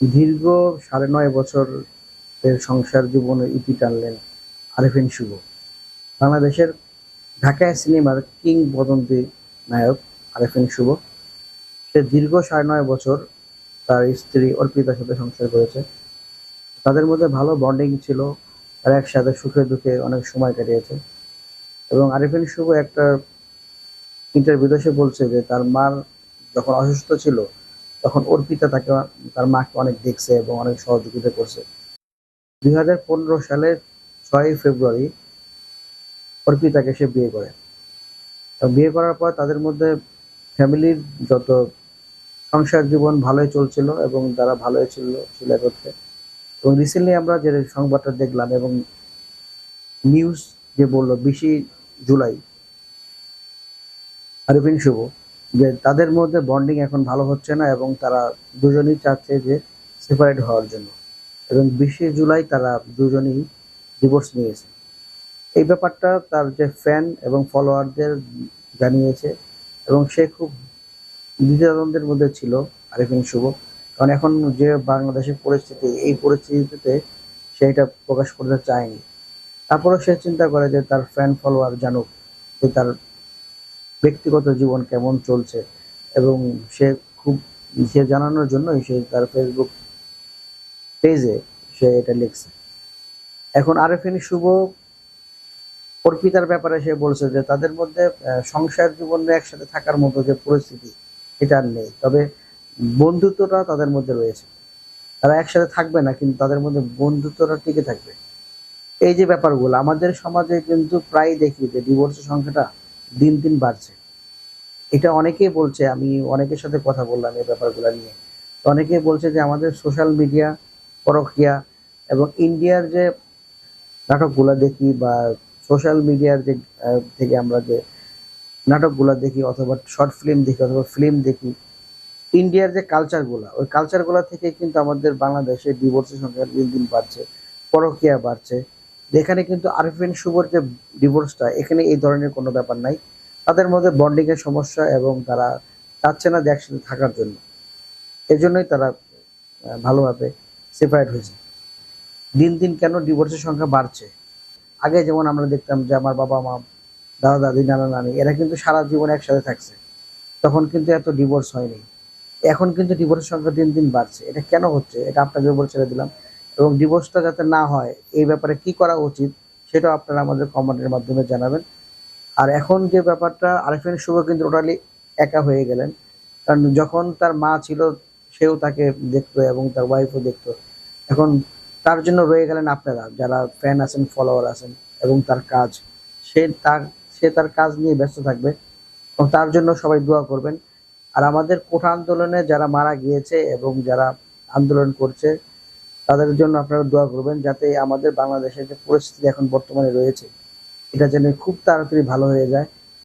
দীর্ঘ সাড়ে নয় বছরের সংসার জীবনে ইতি টানলেন আরেফিন শুভ। বাংলাদেশের ঢাকায় সিনেমার কিংবদন্তি নায়ক আরেফিন শুভ। সে দীর্ঘ সাড়ে নয় বছর তার স্ত্রী অর্পিতার সাথে সংসার করেছে। তাদের মধ্যে ভালো বন্ডিং ছিল, তারা একসাথে সুখে দুঃখে অনেক সময় কাটিয়েছে। এবং আরিফিন শুভ একটা ইন্টারভিউতে সে বলছে যে, তার মার যখন অসুস্থ ছিল তখন অর্পিতা তাকে, তার মাকে অনেক দেখছে এবং অনেক সহযোগিতা করছে। দুই হাজার পনেরো সালের ছয়ই ফেব্রুয়ারি অর্পিতাকে সে বিয়ে করে। বিয়ে করার পর তাদের মধ্যে ফ্যামিলির যত সংসার জীবন ভালোই চলছিল এবং তারা ভালোই ছিল ছিল একত্রে। এবং রিসেন্টলি আমরা যে সংবাদটা দেখলাম এবং নিউজ যে বলল, বিশে জুলাই আরবিন শুভ যে তাদের মধ্যে বন্ডিং এখন ভালো হচ্ছে না এবং তারা দুজনেই চাচ্ছে যে সেপারেট হওয়ার জন্য। এবং বিশে জুলাই তারা দুজনেই ডিভোর্স নিয়েছে। এই ব্যাপারটা তার যে ফ্যান এবং ফলোয়ারদের জানিয়েছে এবং সে খুব দ্বিধাদ্বন্দ্বের মধ্যে ছিল আরিফিন শুভ। কারণ এখন যে বাংলাদেশের পরিস্থিতি, এই পরিস্থিতিতে সে এটা প্রকাশ করতে চায়নি। তারপরেও সে চিন্তা করে যে তার ফ্যান ফলোয়ার জানুক, যে তার ব্যক্তিগত জীবন কেমন চলছে এবং সে খুব সে জানানোর জন্যই সে তার ফেসবুক পেজে সে এটা লিখছে। এখন আরেফিন শুভ অর্পিতার ব্যাপারে সে বলছে যে, তাদের মধ্যে সংসার জীবনে একসাথে থাকার মতো যে পরিস্থিতি, এটা নেই। তবে বন্ধুত্বটা তাদের মধ্যে রয়েছে। তারা একসাথে থাকবে না, কিন্তু তাদের মধ্যে বন্ধুত্বটা টিকে থাকবে। এই যে ব্যাপারগুলো, আমাদের সমাজে কিন্তু প্রায় দেখি যে ডিভোর্সের সংখ্যাটা দিন দিন বাড়ছে। এটা অনেকেই বলছে, আমি অনেকের সাথে কথা বললাম এই ব্যাপারগুলো নিয়ে। তো অনেকেই বলছে যে আমাদের সোশ্যাল মিডিয়া পরকিয়া এবং ইন্ডিয়ার যে নাটকগুলো দেখি বা সোশ্যাল মিডিয়ার যে থেকে আমরা যে নাটকগুলো দেখি অথবা শর্ট ফিল্ম দেখি অথবা ফিল্ম দেখি ইন্ডিয়ার যে কালচারগুলো ওই কালচারগুলো থেকে কিন্তু আমাদের বাংলাদেশে ডিভোর্সের সংখ্যা দিন দিন বাড়ছে পরকিয়া বাড়ছে। যেখানে কিন্তু আরফিন শুভর যে ডিভোর্সটা এখানে এই ধরনের কোনো ব্যাপার নাই। তাদের মধ্যে বন্ডিংয়ের সমস্যা এবং তারা চাচ্ছে না যে একসাথে থাকার জন্য। এজন্যই তারা ভালোভাবে সেপারেট হয়েছে। দিন দিন কেন ডিভোর্সের সংখ্যা বাড়ছে? আগে যেমন আমরা দেখতাম যে আমার বাবা মা, দাদা দাদি, নানা নানি, এরা কিন্তু সারা জীবন একসাথে থাকছে। তখন কিন্তু এত ডিভোর্স হয়নি। এখন কিন্তু ডিভোর্সের সংখ্যা দিন দিন বাড়ছে। এটা কেন হচ্ছে? এটা আপনাকে উপর ছেড়ে দিলাম। এবং ডিভোর্সটা যাতে না হয়, এই ব্যাপারে কি করা উচিত সেটাও আপনারা আমাদের কমেন্টের মাধ্যমে জানাবেন। আর এখন যে ব্যাপারটা আরেফিন শুভ কিন্তু টোটালি একা হয়ে গেলেন। কারণ যখন তার মা ছিল, সেও তাকে দেখতো এবং তার ওয়াইফও দেখতো। এখন তার জন্য রয়ে গেলেন আপনারা, যারা ফ্যান আছেন ফলোয়ার আছেন এবং তার কাজ। সে তার সে তার কাজ নিয়ে ব্যস্ত থাকবে। এবং তার জন্য সবাই দোয়া করবেন। আর আমাদের কোঠা আন্দোলনে যারা মারা গিয়েছে এবং যারা আন্দোলন করছে তাদের জন্য আপনারা দোয়া করবেন যাতে আমাদের বাংলাদেশের যে পরিস্থিতি এখন বর্তমানে রয়েছে, এটা যেন খুব তাড়াতাড়ি ভালো হয়ে যায়।